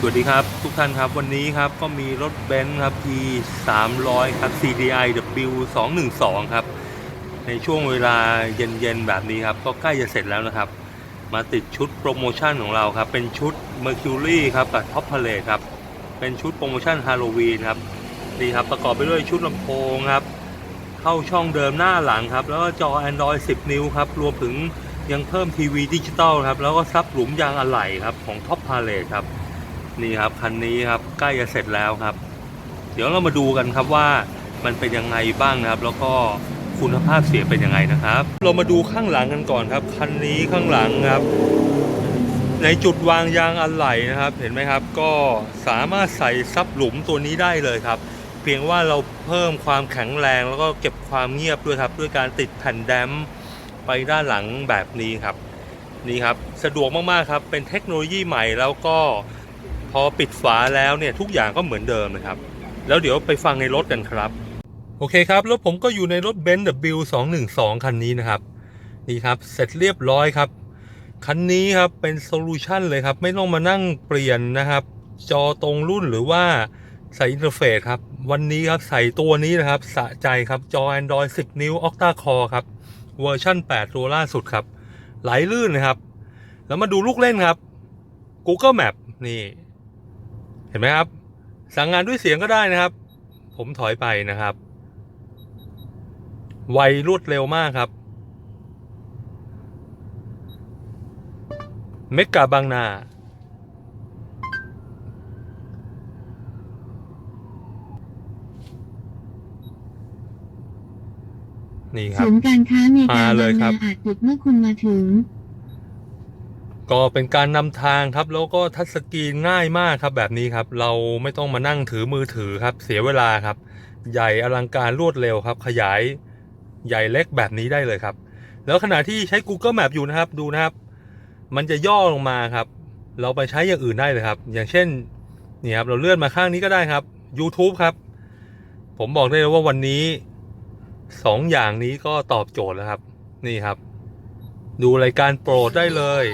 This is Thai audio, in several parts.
สวัสดีครับ ทุกท่านครับวันนี้ครับก็มีรถเบนซ์ครับ E 3 0 0ครับ CDI W 2 1 2ครับ ในช่วงเวลาเย็นๆแบบนี้ครับ ก็ใกล้จะเสร็จแล้วนะครับ มาติดชุดโปรโมชั่นของเราครับ เป็นชุด Mercury ครับกับ Top Parade ครับ เป็นชุดโปรโมชั่นฮาโลวีนครับนี่ครับประกอบไปด้วยชุดลำโพงครับ เข้าช่องเดิมหน้าหลังครับ แล้วก็จอ Android 10 นิ้วครับ รวมถึงยังเพิ่มทีวีดิจิตอลครับ แล้วก็ซับหลุมยางอะไหล่ครับของ Top Parade ครับ นี่ครับคันนี้ครับใกล้จะเสร็จแล้วครับ เดี๋ยวเรามาดูกันครับว่ามันเป็นยังไงบ้างนะครับ แล้วก็คุณภาพเสียงเป็นยังไงนะครับ เรามาดูข้างหลังกันก่อนครับคันนี้ข้างหลังครับ ในจุดวางยางอะไหล่นะครับ เห็นไหมครับ ก็สามารถใส่ซับหลุมตัวนี้ได้เลยครับ เพียงว่าเราเพิ่มความแข็งแรง แล้วก็เก็บความเงียบด้วยครับ ด้วยการติดแผ่นแดมป์ไปด้านหลังแบบนี้ครับนี่ครับ สะดวกมากๆครับเป็นเทคโนโลยีใหม่แล้วก็ อปิดฝาแล้วเนี่ยทุกอย่างก็เหมือนเดิมนะครับ แล้วเดี๋ยวไปฟังในรถกันครับ โอเคครับ แล้วผมก็อยู่ในรถ b e n z W 2 1 2 คันนี้นะครับ นี่ครับ เสร็จเรียบร้อยครับ คันนี้ครับเป็นโซลูชันเลยครับ ไม่ต้องมานั่งเปลี่ยนนะครับ จอตรงรุ่นหรือว่าใส่อินเทอร์เฟซครับ วันนี้ครับใส่ตัวนี้นะครับ สะใจครับจอ Android 10 นิ้ว Octa Core ครับ เวอร์ชั่น 8 ตัวล่าสุดครับ ไหลลื่นนะครับ แล้วมาดูลูกเล่นครับ Google Map นี่ ห็นไหมครับ สั่งงานด้วยเสียงก็ได้นะครับ ผมถอยไปนะครับ ไวรวดเร็วมากครับ เมกาบางนา นี่ครัศูบนย์การค้าเมกามาเลยครับ บางนาอาจหยุดเมื่อคุณมาถึง ก็เป็นการนำทางครับแล้วก็ทัชสกรีนง่ายมากครับแบบนี้ครับ เราไม่ต้องมานั่งถือมือถือครับ เสียเวลาครับ ใหญ่อลังการรวดเร็วครับ ขยายใหญ่เล็กแบบนี้ได้เลยครับ แล้วขณะที่ใช้ Google Map อยู่นะครับดูนะครับ มันจะย่อลงมาครับ เราไปใช้อย่างอื่นได้เลยครับ อย่างเช่นนี่ครับเราเลื่อนมาข้างนี้ก็ได้ครับ YouTube ครับ ผมบอกได้เลยว่าวันนี้สองอย่างนี้ก็ตอบโจทย์แล้วครับ นี่ครับ ดูรายการโปรดได้เลย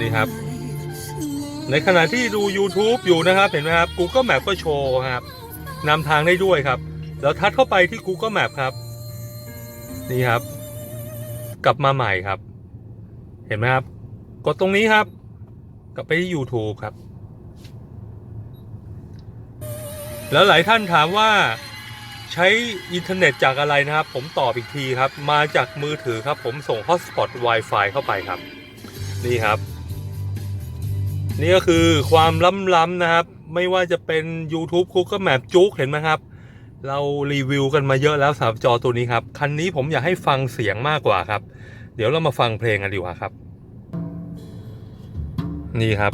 นี่ครับ ในขณะที่ดู YouTube อยู่นะครับ เห็นไหมครับ Google Map ก็โชว์ครับนำทางได้ด้วยครับ แล้วทัดเข้าไปที่ Google Map ครับ นี่ครับ กลับมาใหม่ครับ เห็นไหมครับ กดตรงนี้ครับ กลับไปที่ YouTube ครับ แล้วหลายท่านถามว่าใช้อินเทอร์เน็ตจากอะไรนะครับ ผมตอบอีกทีครับ มาจากมือถือครับ ผมส่ง Hotspot Wi-Fi เข้าไปครับ นี่ครับ นี่ก็คือความล้ำๆนะครับ ไม่ว่าจะเป็น YouTube Google Map จุกเห็นไหมครับ เรารีวิวกันมาเยอะแล้วสำหรับจอตัวนี้ครับ คันนี้ผมอยากให้ฟังเสียงมากกว่าครับ เดี๋ยวเรามาฟังเพลงกันดีกว่าครับ นี่ครับ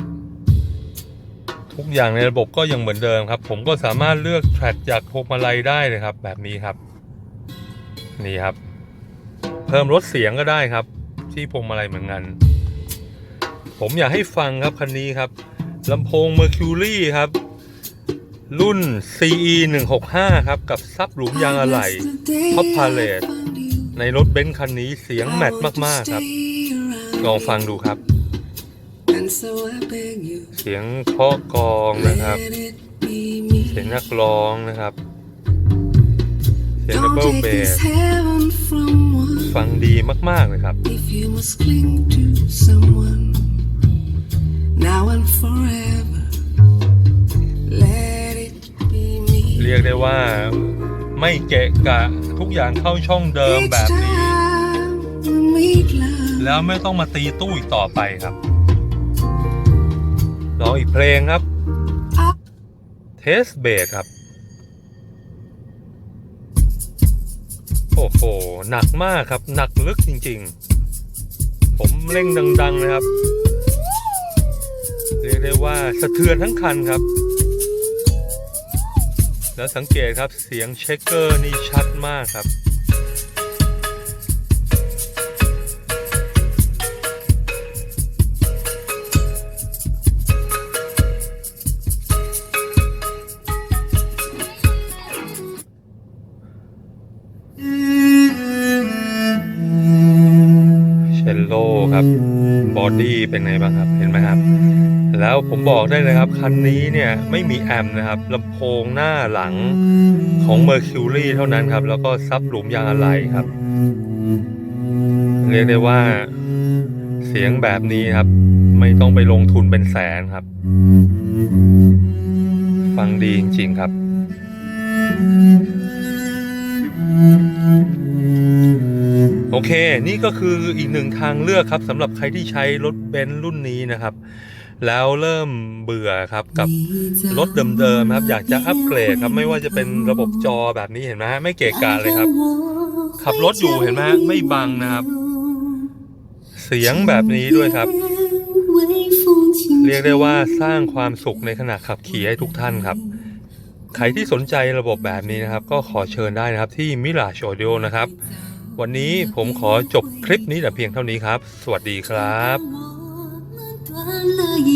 ทุกอย่างในระบบก็ยังเหมือนเดิมครับ ผมก็สามารถเลือกแทร็กจากพวงมาลัยได้เลยครับ แบบนี้ครับ นี่ครับ เพิ่มลดเสียงก็ได้ครับ ที่พวงมาลัยเหมือนกัน ผมอยากให้ฟังครับคันนี้ครับลำโพง Mercury ครับ รุ่น CE 165ครับ กับซับหลุมยางอะไหล่ Top Parade ในรถเบนซ์คันนี้เสียงแมทมาก ๆ ครับ ลองฟังดูครับ เสียงเคาะกองนะครับ เสียงนักร้องนะครับเสียงดับเบิลเบสฟังดีมาก ๆ เลยครับ now and forever, let it be me. เรียกได้ว่าไม่เกะกะทุกอย่างเข้าช่องเดิม Each แบบนี้ time we meet love, แล้วไม่ต้องมาตีตู้อีกต่อไปครับลองอีกเพลงครับเทสเบสครับ โอ้โห หนักมากครับ หนักลึกจริง ๆ ผมเร่งดัง ๆ นะครับ เรียกได้ว่าสะเทือนทั้งคันครับ แล้วสังเกตครับเสียงเช็คเกอร์นี่ชัดมากครับเชลโลครับ บอดี้เป็นไงบ้างครับ เห็นไหมครับ แล้วผมบอกได้เลยครับ คันนี้เนี่ยไม่มีแอมนะครับลำโพงหน้าหลังของ Mercury เท่านั้นครับ แล้วก็ซับหลุมยางอะไหล่ครับ เรียกได้ว่าเสียงแบบนี้ครับ ไม่ต้องไปลงทุนเป็นแสนครับ ฟังดีจริง ๆ ครับโอเค นี่ก็คืออีกหนึ่งทางเลือกครับสำหรับใครที่ใช้รถเบนซ์รุ่นนี้นะครับ แล้วเริ่มเบื่อครับกับรถเดิมๆครับ อยากจะอัปเกรดครับไม่ว่าจะเป็นระบบจอแบบนี้เห็นไหมฮะไม่เกะกะเลยครับ ขับรถอยู่เห็นไหมฮะไม่บังนะครับ เสียงแบบนี้ด้วยครับ เรียกได้ว่าสร้างความสุขในขณะขับขี่ให้ทุกท่านครับ ใครที่สนใจระบบแบบนี้นะครับ ก็ขอเชิญได้นะครับที่มิลาโชดิโอนะครับ วันนี้ผมขอจบคลิปนี้แต่เพียงเท่านี้ครับ สวัสดีครับ 欢乐一。